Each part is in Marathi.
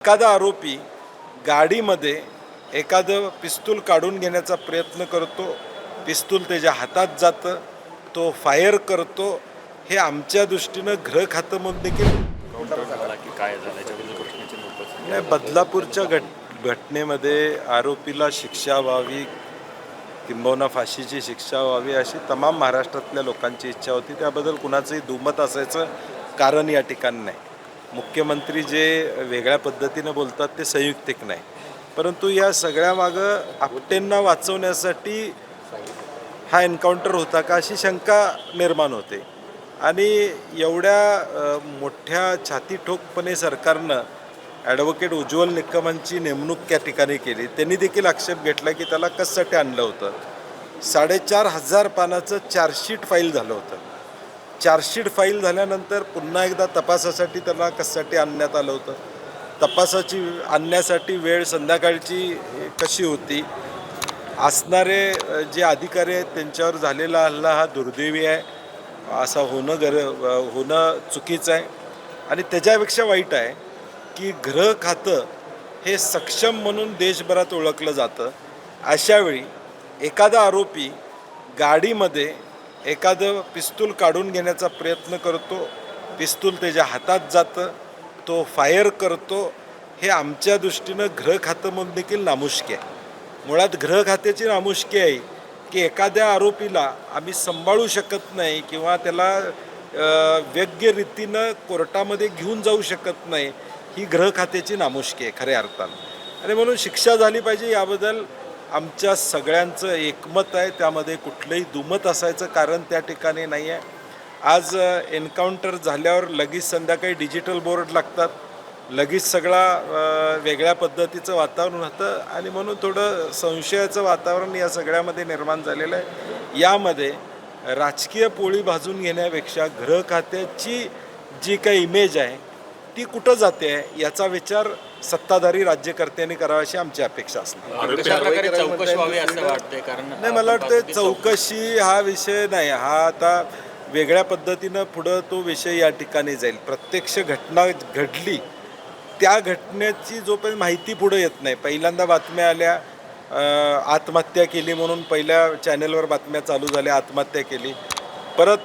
एखादा आरोपी गाडीमध्ये एखादं पिस्तूल काढून घेण्याचा प्रयत्न करतो पिस्तूल त्याच्या हातात जातं तो फायर करतो हे आमच्या दृष्टीनं गृह खातं देखील नोटीस नाही, बदलापूरच्या घट घटनेमध्ये आरोपीला शिक्षा व्हावी किंबहुना फाशीची शिक्षा व्हावी अशी तमाम महाराष्ट्रातल्या लोकांची इच्छा होती. त्याबद्दल कुणाचंही दुमत असायचं कारण या ठिकाणी नाही. मुख्यमंत्री जे वेगळ्या पद्धतीनं बोलतात ते संयुक्तिक नाही. परंतु या सगळ्यामागं आपटेंना वाचवण्यासाठी हा एन्काउंटर होता का अशी शंका निर्माण होते. आणि एवढ्या मोठ्या छातीठोकपणे सरकारनं ॲडव्होकेट उज्ज्वल निकमांची नेमणूक त्या ठिकाणी केली. त्यांनी देखील आक्षेप घेतला की त्याला कशासाठी आणलं होतं. साडेचार हजार पानाचं चार्जशीट फाईल झालं होतं. चार्जशीट फाईल झाल्यानंतर पुन्हा एकदा तपासासाठी त्याला कशासाठी आणण्यात आलं होतं? तपासाची आणण्यासाठी वेळ संध्याकाळची कशी होती? असणारे जे अधिकारी आहेत त्यांच्यावर झालेला हल्ला हा दुर्दैवी आहे. असा होणं गर होणं चुकीचं आहे. आणि त्याच्यापेक्षा वाईट आहे की ग्रह खातं हे सक्षम म्हणून देशभरात ओळखलं जातं. अशावेळी एखादा आरोपी गाडीमध्ये एखादं पिस्तूल काढून घेण्याचा प्रयत्न करतो पिस्तूल त्याच्या हातात जातं तो फायर करतो हे आमच्या दृष्टीनं ग्रह खातं म्हणून देखील नामुष्की आहे. मुळात ग्रह खात्याची नामुष्की आहे की एखाद्या आरोपीला आम्ही सांभाळू शकत नाही किंवा त्याला व्यग्य रीतीनं कोर्टामध्ये घेऊन जाऊ शकत नाही ही ग्रह खात्याची नामुष्की आहे खऱ्या अर्थानं. आणि म्हणून शिक्षा झाली पाहिजे याबद्दल आमच्या सगळ्यांचं एकमत आहे त्यामध्ये कुठलंही दुमत असायचं कारण त्या ठिकाणी नाही आहे आज एन्काउंटर झाल्यावर लगेच संध्याकाळी डिजिटल बोर्ड लागतात. लगेच सगळा वेगळ्या पद्धतीचं वातावरण होतं आणि म्हणून थोडं संशयाचं वातावरण या सगळ्यामध्ये निर्माण झालेलं आहे. यामध्ये राजकीय पोळी भाजून घेण्यापेक्षा गृह खात्याची जी काही इमेज आहे ती कुठं जाते आहे याचा विचार सत्ताधारी राज्यकर्त्यांनी करावा अशी आमची अपेक्षा असणार कशा प्रकारे चौकशी व्हावी असं वाटतंय कारण नाही मला वाटतं चौकशी हा विषय नाही. हा आता वेगळ्या पद्धतीनं पुढं तो विषय या ठिकाणी जाईल. प्रत्यक्ष घटना घडली त्या घटनेची जोपर्यंत माहिती पुढे येत नाही पहिल्यांदा बातम्या आल्या आत्महत्या केली म्हणून पहिल्या चॅनेलवर बातम्या चालू झाल्या आत्महत्या केली परत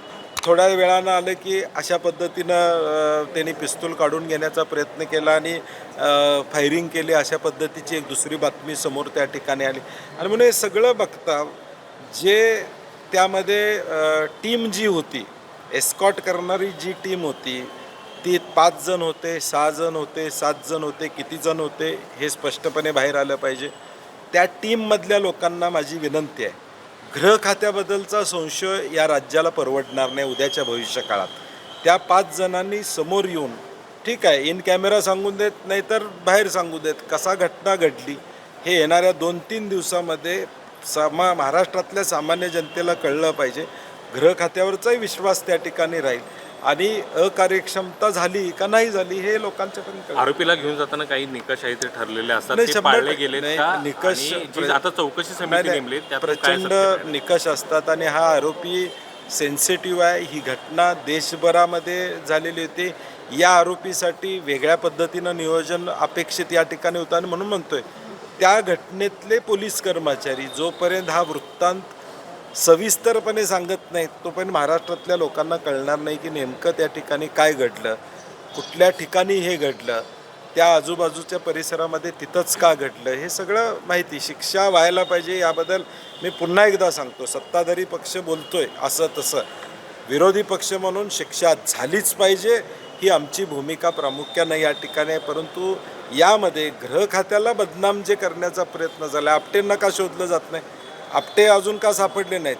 थोड्या वेळानं आलं की अशा पद्धतीनं त्यांनी पिस्तूल काढून घेण्याचा प्रयत्न केला आणि फायरिंग केली अशा पद्धतीची एक दुसरी बातमी समोर त्या ठिकाणी आली. आणि म्हणून हे सगळं बघता जे त्यामध्ये टीम जी होती एस्कॉट करणारी जी टीम होती ती पाच जण होते सहा जण होते सात जण होते किती जण होते हे स्पष्टपणे बाहेर आलं पाहिजे. त्या टीममधल्या लोकांना माझी विनंती आहे गृह खात्याबद्दलचा संशय या राज्याला परवडणार नाही उद्याच्या भविष्य काळात त्या पाच जणांनी समोर येऊन ठीक आहे इन कॅमेरा सांगून देत नाहीतर बाहेर सांगू देत कसा घटना घडली? हे येणाऱ्या दोन तीन दिवसामध्ये सामा महाराष्ट्रातल्या सामान्य जनतेला कळलं पाहिजे. गृह खात्यावरचाही विश्वास त्या ठिकाणी राहील. आणि अकार्यक्षमता झाली का नाही झाली हे लोकांच्यापर्यंत कळेल. आरोपीला घेऊन जाताना काही निकष आहेत ते ठरलेले असतात ते पाळले. गेले निकष आता चौकशी समिती नेमली प्रचंड आहे? निकष असतात आणि हा आरोपी सेन्सिटिव्ह आहे ही घटना देशभरामध्ये झालेली होती या आरोपीसाठी वेगळ्या पद्धतीनं नियोजन अपेक्षित या ठिकाणी होतं आणि म्हणून म्हणतोय त्या घटनेतले पोलीस कर्मचारी जोपर्यंत हा वृत्तांत सविस्तरपणे सांगत नाहीत तोपर्यंत महाराष्ट्रातल्या लोकांना कळणार नाही की नेमकं त्या ठिकाणी काय घडलं कुठल्या ठिकाणी हे घडलं त्या आजूबाजूच्या परिसरामध्ये तिथंच का घडलं हे सगळं माहिती शिक्षा व्हायला पाहिजे याबद्दल मी पुन्हा एकदा सांगतो सत्ताधारी पक्ष बोलतोय असं तसं. विरोधी पक्ष म्हणून शिक्षा झालीच पाहिजे ही आमची भूमिका प्रामुख्यानं या ठिकाणी आहे परंतु यामध्ये गृह खात्याला बदनाम जे करण्याचा प्रयत्न झाला आपटेंना का शोधलं जात नाही? आपटे अजून का सापडले नाहीत?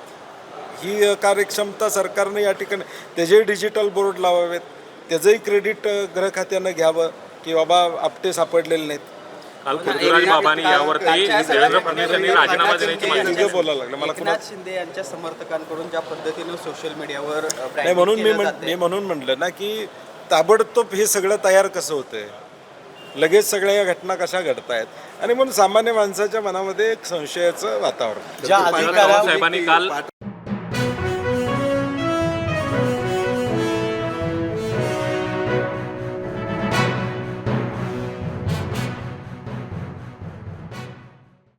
ही कार्यक्षमता सरकारनं या ठिकाणी त्याचेही डिजिटल बोर्ड लावावेत त्याचंही क्रेडिट गृह खात्यानं घ्यावं की बाबा आपटे सापडलेले नाहीत. काल पृथ्वीराज बाबांनी यावरती देवेंद्र फडणवीस यांनी राजीनामा देण्याची माहिती तिघं बोलायला लागलं मला कुणा एकनाथ शिंदे यांच्या समर्थकांकडून ज्या पद्धतीनं सोशल मीडियावर नाही म्हणून. मी म्हणून म्हणलं ना की ताबडतोब हे सगळं तयार कसं होतंय? लगेच सगळ्या या घटना कशा घडतायत? आणि म्हणून सामान्य माणसाच्या मनामध्ये एक संशयाचं वातावरण. ज्या साहेबांनी काल